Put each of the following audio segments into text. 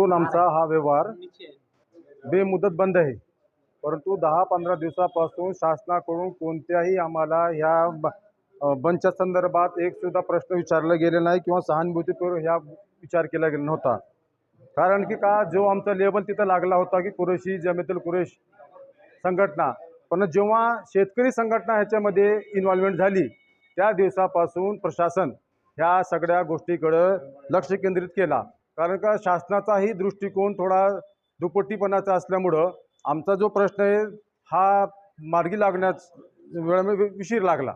दोन आमचा हा व्यवहार बेमुदत बंद आहे. परंतु दहा पंधरा दिवसापासून शासनाकडून कोणत्याही आम्हाला ह्या बंदच्या संदर्भात एक सुद्धा प्रश्न विचारला गेले नाही किंवा सहानुभूतीपूर्वक ह्या विचार केला गेला नव्हता. कारण की का जो आमचा लेबल तिथं लागला होता की कुरेशी जमेतील कुरेश संघटना पण जेव्हा शेतकरी संघटना ह्याच्यामध्ये इन्व्हॉल्वमेंट झाली त्या दिवसापासून प्रशासन ह्या सगळ्या गोष्टीकडं लक्ष केंद्रित केला. कारण का शासनाचाही दृष्टिकोन थोडा दुपट्टीपणाचा असल्यामुळं आमचा जो प्रश्न आहे हा मार्गी लागण्यास वेळ उशीर लागला.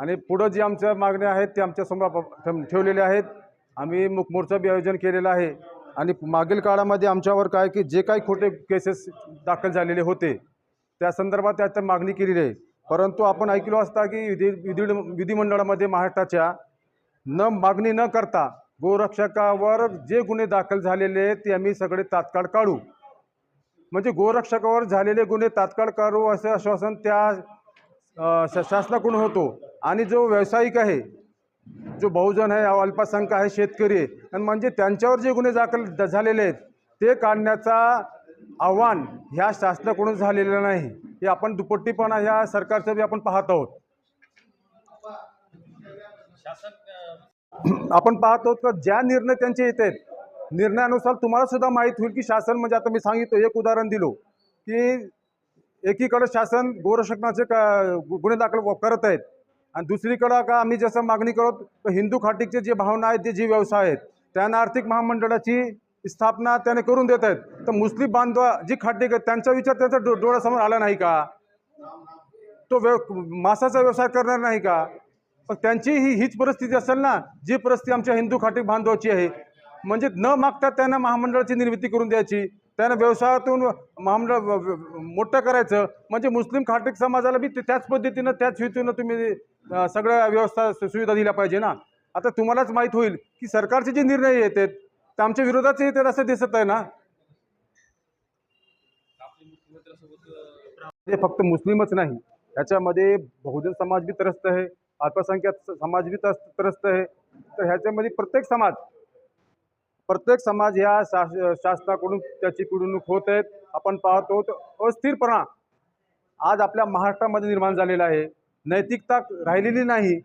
आणि पुढं जी आमच्या मागण्या आहेत ते आमच्यासमोर ठेव- ठेवलेल्या आहेत. आम्ही मुखमोर्चा बी आयोजन केलेलं आहे. आणि मागील काळामध्ये आमच्यावर काय की जे काही खोटे केसेस दाखल झालेले होते त्या संदर्भात त्यात मागणी केलेली आहे. परंतु आपण ऐकलो असता की विधी विधी विधिमंडळामध्ये महाराष्ट्राच्या न मागणी न करता गोरक्षकावर जे गुन्हे दाखल झालेले आहेत ते आम्ही सगळे तात्काळ काढू. म्हणजे गोरक्षकावर झालेले गुन्हे तात्काळ काढू असं आश्वासन त्या शासनाकडून होतो. आणि जो व्यावसायिक आहे जो बहुजन आहे अल्पसंख्य आहे शेतकरी आणि म्हणजे त्यांच्यावर जे गुन्हे दाखल द- झालेले आहेत ते काढण्याचा आव्हान ह्या शासनाकडून झालेलं नाही. हे आपण दुपट्टीपणा ह्या सरकारचं बी आपण पाहत आहोत. आपण पाहतो तर का ज्या निर्णय त्यांचे येत आहेत निर्णयानुसार तुम्हाला सुद्धा माहीत होईल की शासन म्हणजे आता मी सांगितलं एक उदाहरण दिलो की एकीकडे शासन गोरक्षणाचे का गुन्हे दाखल करत आहेत आणि दुसरीकडं का आम्ही जसं मागणी करत तर हिंदू खाटीकचे जे भावना आहेत ते जे व्यवसाय आहेत त्यांना आर्थिक महामंडळाची स्थापना त्याने करून देत आहेत. तर मुस्लिम बांधव जी खाटीक आहेत त्यांचा विचार त्याचा डो डोळ्यासमोर आला नाही का? तो व्यव मासाचा व्यवसाय करणार नाही का? पण त्यांची ही हीच परिस्थिती असेल ना जी परिस्थिती आमच्या हिंदू खाटीक बांधवाची आहे. म्हणजे न मागता त्यांना महामंडळाची निर्मिती करून द्यायची त्यांना व्यवसायातून महामंडळ मोठं करायचं. म्हणजे मुस्लिम खाटीक समाजाला बी त्याच पद्धतीनं त्याच हेतूनं तुम्ही सगळ्या व्यवस्था सुविधा दिल्या पाहिजे ना. आता तुम्हालाच माहीत होईल की सरकारचे जे निर्णय येतात ते आमच्या विरोधाचे येतात असं दिसत आहे ना. ते फक्त मुस्लिमच नाही त्याच्यामध्ये बहुजन समाज बी त्रस्त आहे. अल्पसंख्याक समाज बी त्रस्त त्रस्त आहे. तर ह्याच्यामध्ये प्रत्येक समाज प्रत्येक समाज ह्या शास शासनाकडून त्याची पिडवणूक होत आहेत. आपण पाहतो अस्थिरपणा आज आपल्या महाराष्ट्रामध्ये निर्माण झालेला आहे. नैतिकता राहिलेली नाही.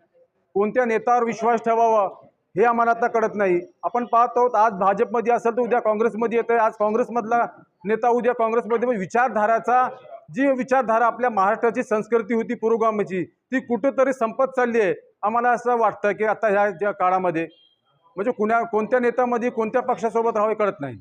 कोणत्या नेत्यावर विश्वास ठेवावा हे आम्हाला आता कळत नाही. आपण पाहत आहोत आज भाजपमध्ये असेल तर उद्या काँग्रेसमध्ये येतं आहे आज काँग्रेसमधला नेता उद्या काँग्रेसमध्ये. विचारधाराचा जी विचारधारा आपल्या महाराष्ट्राची संस्कृती होती पुरोगामीची ती कुठेतरी संपत चालली आहे. आम्हाला असं वाटतं की आता ह्या ज्या काळामध्ये म्हणजे कुण्या कोणत्या नेत्यामध्ये कोणत्या पक्षासोबत राहावे कळत नाही.